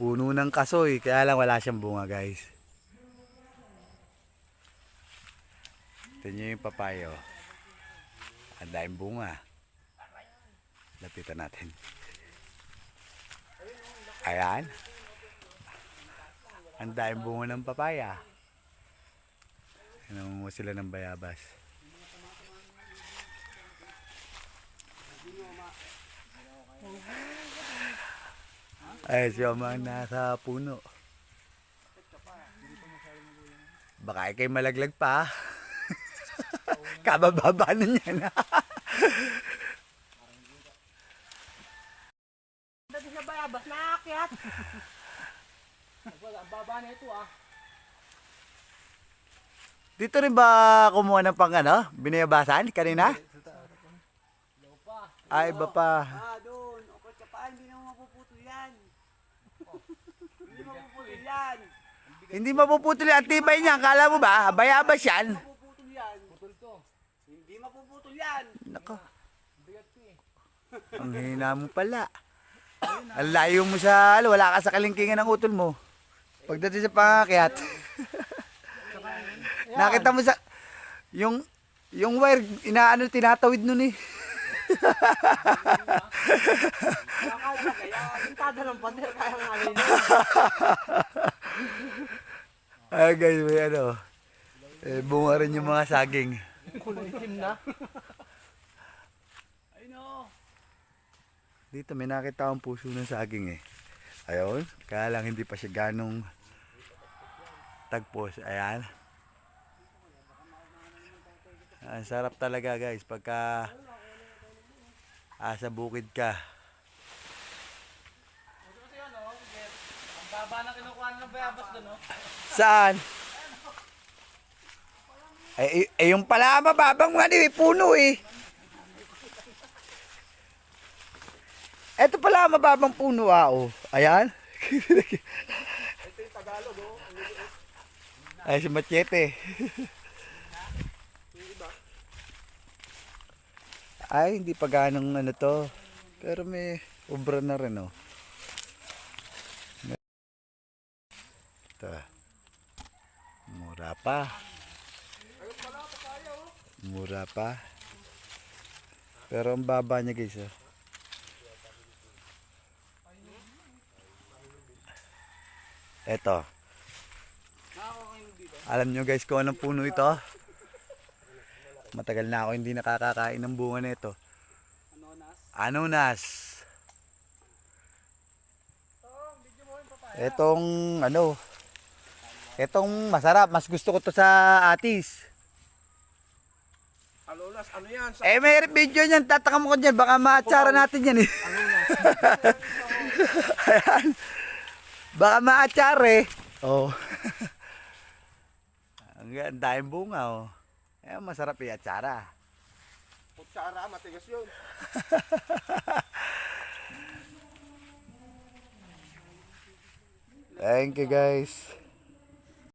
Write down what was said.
Puno ng kasoy, kaya lang wala siyang bunga guys. Ito nyo yung papayo. Ang daming bunga. Lapitan natin. Ayan. Ang daming bunga ng papaya. Nangunguha sila ng bayabas. Ay, siya man nasa puno. Baka ikay malaglag pa. Kabababa na niya na. Dati sa bayabas, naakyat. Ang baba na ito ah. Dito rin ba kumuha ng pang ano? Binayabasan kanina? Ay, iba pa. Ah, doon. O kaya pa, hindi naman mapuputol yan. hindi mapuputol yan. Hindi mapuputol yung tibay niya. Kala mo ba? Bayabas yan. Mapuputol yan. Putol to. Hindi mapuputol yan. Nako. Ang hina mo pala. Ang layo mo sa, wala ka sa kalingkingan ng utol mo. Pagdating sa pangakyat. Nakita mo sa, yung, yung wire, inaano, tinatawid nun eh. Kaya kaya, yung tada ng pader, kaya nga nila. Ay guys, may ano. Eh, bunga rin yung mga saging. Kulay itim na. Ayun o. Dito may nakita akong puso ng saging eh. Ayun, kaya lang hindi pa siya ganong tagpos. Ayan. Ang sarap talaga guys pagka asa bukid ka. Kasi ano, baba na kinukuha ng bayabas doon o. Saan? Eh, eh, yung pala mababang nga eh, puno eh. Ito pala mababang puno ah, oh. Ayan. Ay, si Machete. Ay, hindi pa ganong ano to. Pero may ubra na rin, oh. Ito. Mura pa. Mura pa. Pero ang baba niya guys, oh. Eto. Alam nyo guys kung anong puno ito? Matagal na ako hindi nakakakain ng bunga nito. Anonas. Etong ano, etong masarap. Mas gusto ko to sa atis. Alolas, ano yan? Sa Eh, may video niyan. Tataka mo ko dyan. Baka maatsara natin yan eh. Ayan. Baka maatsara eh. Oh. Ang dahil bunga oh. Eh, masarap yung atsara. kutsara, matigas yun. Thank you guys.